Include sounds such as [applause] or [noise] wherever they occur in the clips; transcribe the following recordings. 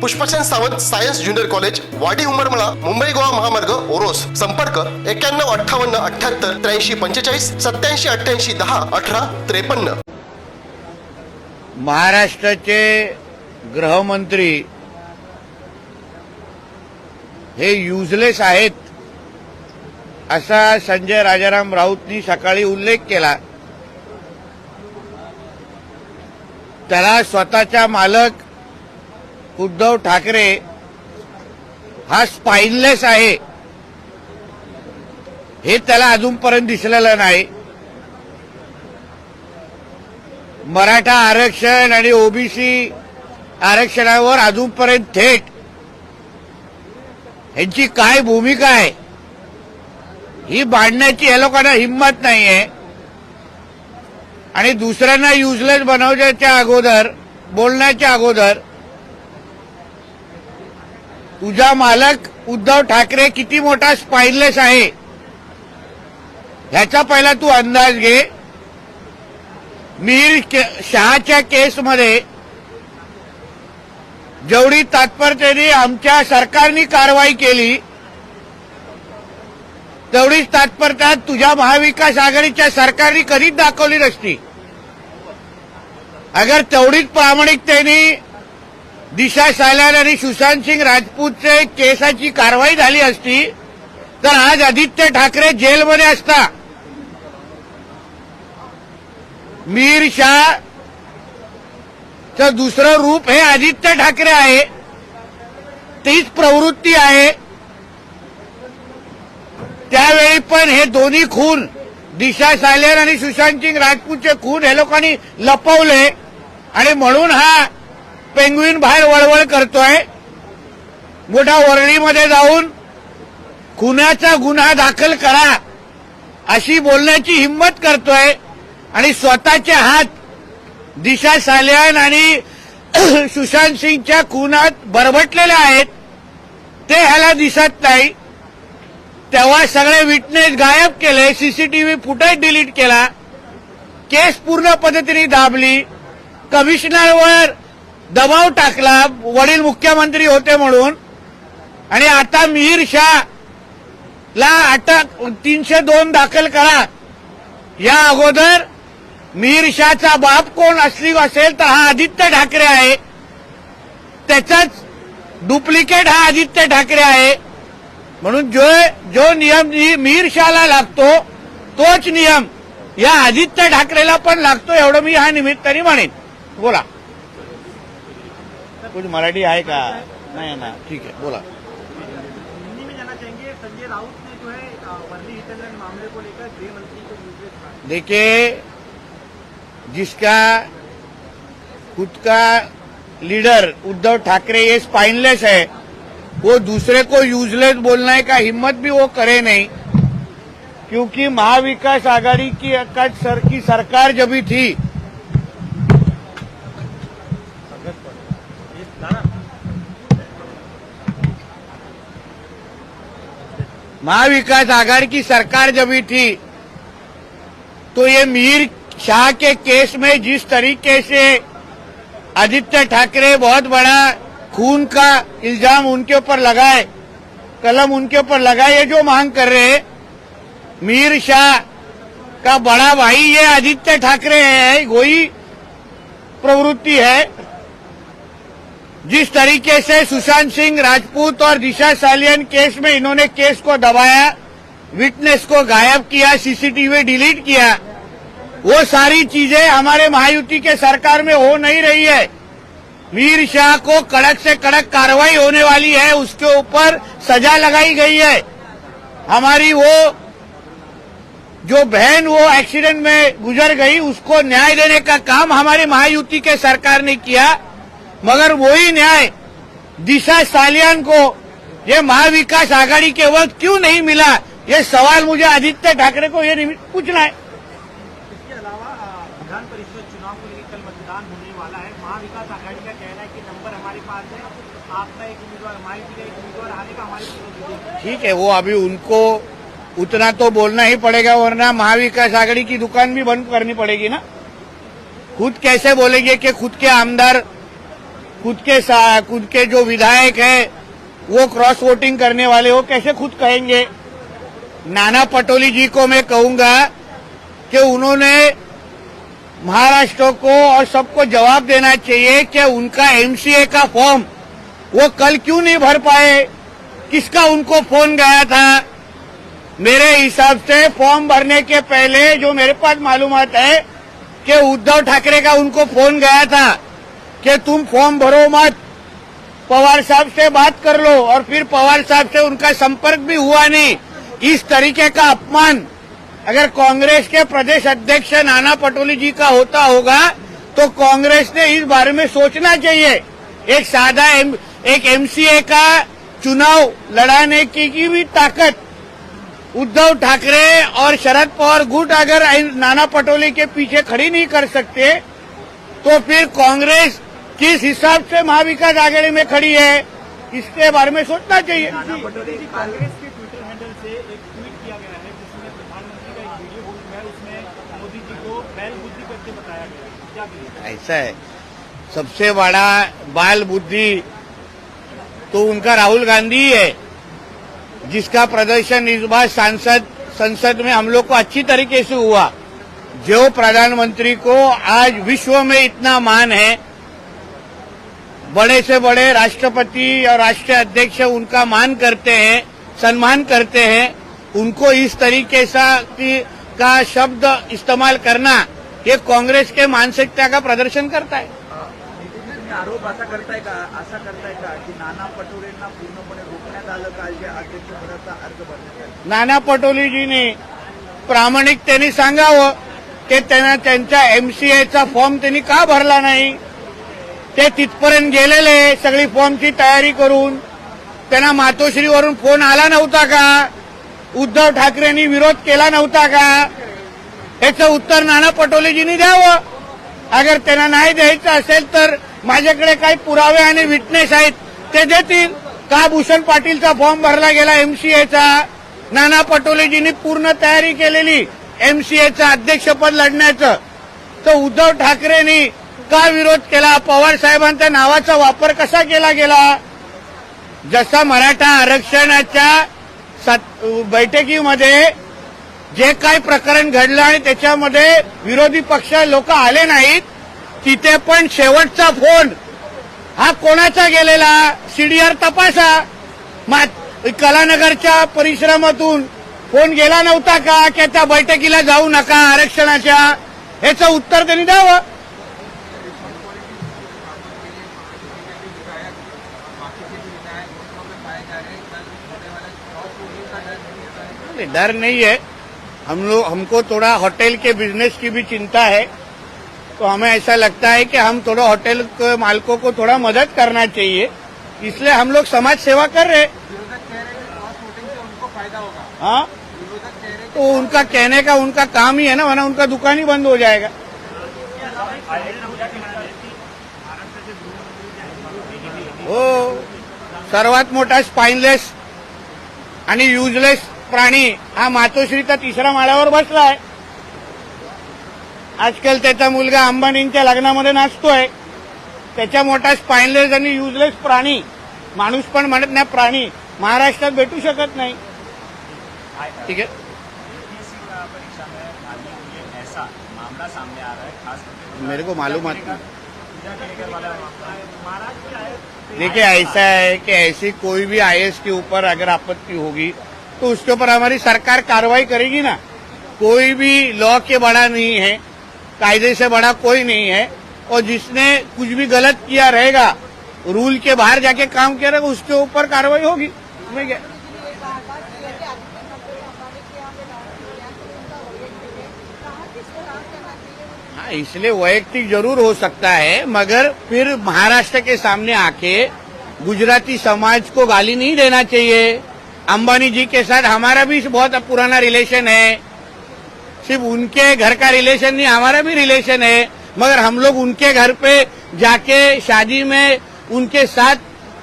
Pushpchand Sawant science junior college Wadi Umarmala Mumbai Goa महामार्ग ओरोस. संपर्क एक्क्याण्णव अठ्ठावन्न अठ्याहत्तर त्र्याऐंशी पंचेचाळीस सत्याऐंशी अठ्ठ्याऐंशी दहा अठरा त्रेपन्न. महाराष्ट्राचे गृहमंत्री हे युजलेस आहेत असा संजय राजाराम राऊतनी सकाळी उल्लेख केला. त्याला स्वतःच्या मालक उद्धव ठाकरे हा स्पाईनलेस आहे. हे त्याला अजूनपर्यंत दिसलेलं नाही. मराठा आरक्षण आणि ओबीसी आरक्षणावर अजूनपर्यंत थेट यांची काय भूमिका आहे? ही बांधण्याची या लोकांना हिंमत नाहीये. आणि दुसऱ्यांना युजलेस बनवण्याच्या अगोदर बोलण्याच्या अगोदर तुझा मालक उद्धव ठाकरे किती मोठा स्पाइनलेस आहे? ह्याचा पहिला तू अंदाज घे. मीर के- शहाच्या केसमध्ये जेवढी तात्परतेने आमच्या सरकारने कारवाई केली तेवढीच तात्परता तुझ्या महाविकास आघाडीच्या सरकारने कधीच दाखवली नसती. अगर तेवढीच प्रामाणिकतेने दिशा सायलान आणि सुशांत सिंग राजपूतचे केसाची कारवाई झाली असती तर आज आदित्य ठाकरे जेलमध्ये असता. मीर शाह चं दुसरं रूप हे आदित्य ठाकरे आहे. तीच प्रवृत्ती आहे. त्यावेळी पण हे दोन्ही खून दिशा सायलन आणि सुशांत सिंग राजपूतचे खून हे लोकांनी लपवले. आणि म्हणून हा पेंग्विन बाहेर वळवळ करतोय. मोठ्या वरळीमध्ये जाऊन खुनाचा गुन्हा दाखल करा अशी बोलण्याची हिंमत करतोय आणि स्वतःचे हात दिशा साल्यान आणि [clears throat] सुशांत सिंगच्या खुनात बरबटलेले आहेत. ते ह्याला दिसत नाही. तेव्हा सगळे विटनेस गायब केले सीसीटीव्ही फुटेज डिलीट केला. केस पूर्ण पद्धतीने दाबली. कमिशनरवर दबाव टाकला वडील मुख्यमंत्री होते म्हणून. आणि आता मिहीर शाह ला अटक तीनशे दोन दाखल करा. या अगोदर मिहीर शाहचा बाप कोण असली असेल तर हा आदित्य ठाकरे आहे. त्याचाच डुप्लिकेट हा आदित्य ठाकरे आहे. म्हणून जो जो नियम मिहीर शाहला लागतो तोच नियम या आदित्य ठाकरेला पण लागतो एवढं मी ह्या निमित्ताने म्हणेन. बोला. कुछ मराठी आहे का? नाही ना ठीक आहे बोला. संजय राउत ने जो है वर्ली मामले को लेकर गृह मंत्री को देखिए जिसका खुद का लीडर उद्धव ठाकरे ये स्पाइनलेस है। वो दूसरे को यूजलेस बोलने का हिम्मत भी वो करे नहीं क्योंकि महाविकास आघाड़ी की का सर की सरकार जब भी थी महाविकास आघाड़ी की सरकार जब भी थी तो ये मीर शाह के केस में जिस तरीके से आदित्य ठाकरे बहुत बड़ा खून का इल्ज़ाम उनके ऊपर लगाए, कलम उनके ऊपर लगाए, ये जो मांग कर रहे मीर शाह का बड़ा भाई ये आदित्य ठाकरे है वही प्रवृत्ति है। जिस तरीके से सुशांत सिंह राजपूत और दिशा सालियन केस में इन्होंने केस को दबाया, विटनेस को गायब किया, सीसीटीवी डिलीट किया, वो सारी चीज़ें हमारे महायुति के सरकार में हो नहीं रही है। वीर शाह को कड़क से कड़क कार्रवाई होने वाली है, उसके ऊपर सजा लगाई गई है। हमारी वो, जो बहन वो एक्सीडेंट में गुजर गई, उसको न्याय देने का काम हमारे महायुति के सरकार ने किया। मगर वही न्याय दिशा सालियान को ये महाविकास आघाड़ी के वक्त क्यों नहीं मिला? ये सवाल मुझे आदित्य ठाकरे को ये पूछना है। इसके अलावा विधान परिषद चुनाव को लेकर कल मतदान होने वाला है। महाविकास आघाड़ी का कहना है कि नंबर हमारे पास है। आपका एक उम्मीदवार हमारी का एक उम्मीदवार हारेगा हमारी चुनाव जीतेगी ठीक है वो अभी उनको उतना तो बोलना ही पड़ेगा वरना महाविकास आघाड़ी की दुकान भी बंद करनी पड़ेगी ना? खुद कैसे बोलेंगे कि खुद के आमदार खुद के खुद के जो विधायक है, वो क्रॉस वोटिंग करने वाले हो, कैसे खुद कहेंगे? नाना पटोली जी को मैं कहूँगा कि उन्होंने महाराष्ट्र को और सबको जवाब देना चाहिए कि उनका एमसीए का फॉर्म वो कल क्यों नहीं भर पाए? किसका उनको फ़ोन गया था? मेरे हिसाब से फॉर्म भरने के पहले जो मेरे पास मालूमात है कि उद्धव ठाकरे का उनको फ़ोन गया था कि तुम फॉर्म भरो मत। पवार साहब से बात कर लो और फिर पवार साहब से उनका संपर्क भी हुआ नहीं। इस तरीके का अपमान। अगर कांग्रेस के प्रदेश अध्यक्ष नाना पटोली जी का होता होगा तो कांग्रेस ने इस बारे में सोचना चाहिए। एक सादा एम, एक एमसीए का चुनाव लड़ाने की, की भी ताकत। उद्धव ठाकरे और शरद पवार गुट अगर नाना पटोले के पीछे खड़ी नहीं कर सकते तो फिर कांग्रेस किस हिसाब से महाविकास आघाड़ी में खड़ी है इसके बारे में सोचना चाहिए। कांग्रेस के ट्विटर हैंडल से एक ट्वीट किया गया है जिसमें प्रधानमंत्री का एक वीडियो है उसमें मोदी जी को बैल बुद्धि करके बताया गया क्या ऐसा है। सबसे बड़ा बाल बुद्धि तो उनका राहुल गांधी ही है जिसका प्रदर्शन इस बार सांसद संसद में हम लोग को अच्छी तरीके से हुआ। जो प्रधानमंत्री को आज विश्व में इतना मान है बड़े से बड़े राष्ट्रपति और राष्ट्रीय अध्यक्ष उनका मान करते हैं सम्मान करते हैं उनको इस तरीके सा की का शब्द इस्तेमाल करना ये कांग्रेस के मानसिकता का प्रदर्शन करता है। आरोप असा करताय का असा करताय का की नाना पटोलेंना पूर्णपणे रोखण्यात आलं काल जे अध्यक्षपदाचा अर्ज भरण्यात नाना पटोलेजींनी प्रामाणिकतेने सांगावं की त्यांना त्यांच्या एमसीएचा फॉर्म त्यांनी का भरला नाही? ते तिथपर्यंत गेलेले सगळी फॉर्मची तयारी करून त्यांना मातोश्रीवरून फोन आला नव्हता का? उद्धव ठाकरेंनी विरोध केला नव्हता का? याचं उत्तर नाना पटोलेजींनी द्यावं. अगर त्यांना नाही द्यायचं असेल तर माझ्याकडे काही पुरावे आणि विटनेस आहेत ते देतील. का भूषण पाटीलचा फॉर्म भरला गेला एमसीएचा नाना पटोलेजींनी पूर्ण तयारी केलेली एमसीएचं अध्यक्षपद लढण्याचं. तर उद्धव ठाकरेंनी का विरोध केला. पवार साहेबांच्या नावाचा वापर कसा केला गेला? जसा मराठा आरक्षणाच्या बैठकीमध्ये जे काही प्रकरण घडलं आणि त्याच्यामध्ये विरोधी पक्ष लोक आले नाहीत तिथे पण शेवटचा फोन. हा कोणाचा गेलेला? सीडीआर तपासा. मा- कलानगरच्या परिश्रमातून फोन गेला नव्हता का? की त्या बैठकीला जाऊ नका आरक्षणाच्या? याचं उत्तर त्यांनी द्यावं. नहीं, डर नहीं है। हम लोग हमको थोड़ा होटल के बिज़नेस की भी चिंता है। तो हमें ऐसा लगता है कि हम थोड़ा होटल के मालकों को थोड़ा मदद करना चाहिए। इसलिए हम लोग समाज सेवा कर रहे हैं। तो उनका कहने का उनका काम ही है ना वरना उनका दुकान ही बंद हो जाएगा। हो सर्वात मोठा स्पाइनलेस आणि युजलेस प्राणी हा मातोश्रीचा तिसऱ्या माळ्यावर बसलाय. आजकाल त्याचा मुलगा अंबानींच्या लग्नामध्ये नाचतोय. त्याच्या मोठा स्पाइनलेस आणि युजलेस प्राणी. माणूस पण म्हणत नाही प्राणी महाराष्ट्रात भेटू शकत नाही. ठीक आहे? मेरे को मालूम नहीं. देखिए ऐसा है कि ऐसी कोई भी आईएएस के ऊपर अगर आपत्ति होगी तो उसके ऊपर हमारी सरकार कार्रवाई करेगी ना। कोई भी लॉ के बड़ा नहीं है, कायदे से बड़ा कोई नहीं है, और जिसने कुछ भी गलत किया रहेगा, रूल के बाहर जाके काम किया रहेगा, उसके ऊपर कार्रवाई होगी। हाँ इसलिए वैयक्तिक ज़रूर हो सकता है, मगर फिर महाराष्ट्र के सामने आके गुजराती समाज को गाली नहीं देना चाहिए। अंबानी जी के साथ हमारा भी बहुत पुराना रिलेशन है। सिर्फ़ उनके घर का रिलेशन नहीं, हमारा भी रिलेशन है। मगर हम लोग उनके घर पे जाके शादी में उनके साथ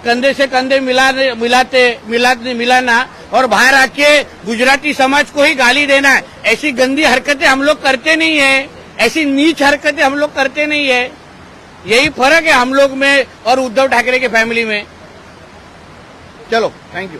कंधे से कंधे मिला मिलाते मिलाते, मिलाना और बाहर आके गुजराती समाज को ही गाली देना, ऐसी गंदी हरकतें हम लोग करते नहीं है। ऐसी नीच हरकतें हम लोग करते नहीं है। यही फ़र्क है हम लोग में और उद्धव ठाकरे के फैमिली में। चलो थैंक यू